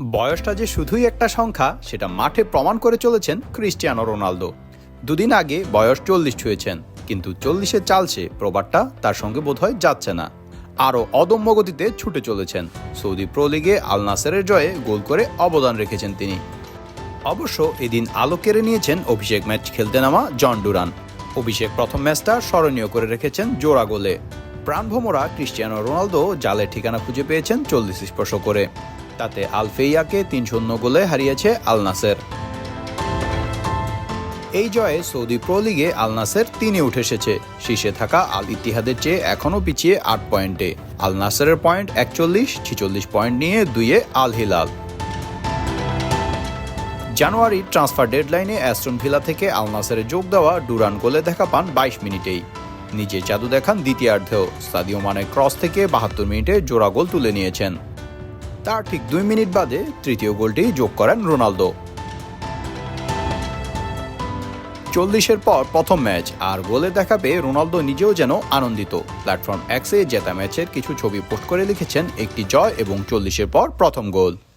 বয়সটা যে শুধুই একটা সংখ্যা, সেটা মাঠে প্রমাণ করে চলেছেন ক্রিস্টিয়ানো রোনালদো। দুদিন আগে বয়স চল্লিশ ছুঁয়েছেন, কিন্তু চল্লিশে চালছে, প্রবাদটা তার সঙ্গে বোধহয় যাচ্ছে না। আরও অদম্য গতিতে ছুটে চলেছেন। সৌদি প্রো লিগে আল নাসেরের জয়ে গোল করে অবদান রেখেছেন তিনি। অবশ্য এদিন আলো কেড়ে নিয়েছেন অভিষেক ম্যাচ খেলতে নামা জন ডুরান। অভিষেক প্রথম ম্যাচটা স্মরণীয় করে রেখেছেন জোড়া গোলে। প্রাণভোমরা ক্রিস্টিয়ানো রোনালদো জালের ঠিকানা খুঁজে পেয়েছেন চল্লিশ স্পর্শ করে। তাতে আলফেইয়াকে তিন শূন্য গোলে হারিয়েছে আল নাসের। এই জয়ে সৌদি প্রো লিগে আল নাসের তিনে উঠে এসেছে। শীর্ষে থাকা আল ইতিহাদের চেয়ে এখনও পিছিয়ে আট পয়েন্টে। আল পয়েন্ট একচল্লিশ, ছিচল্লিশ পয়েন্ট নিয়ে দুইয়ে আল হিলাল। জানুয়ারি ট্রান্সফার ডেডলাইনে অ্যাস্টন ভিলা থেকে আল নাসেরে যোগ দেওয়া ডুরান গোলে দেখা পান বাইশ মিনিটেই। নিজে জাদু দেখান দ্বিতীয়ার্ধেও। সাদিও মানে ক্রস থেকে বাহাত্তর মিনিটে জোড়া গোল তুলে নিয়েছেন। তার ঠিক দুই মিনিট বাদে তৃতীয় গোলটি যোগ করেন রোনালদো। চল্লিশের পর প্রথম ম্যাচ, আর গোলে দেখা পেয়ে রোনালদো নিজেও যেন আনন্দিত। প্ল্যাটফর্ম এক্সে জেতা ম্যাচের কিছু ছবি পোস্ট করে লিখেছেন, একটি জয় এবং চল্লিশের পর প্রথম গোল।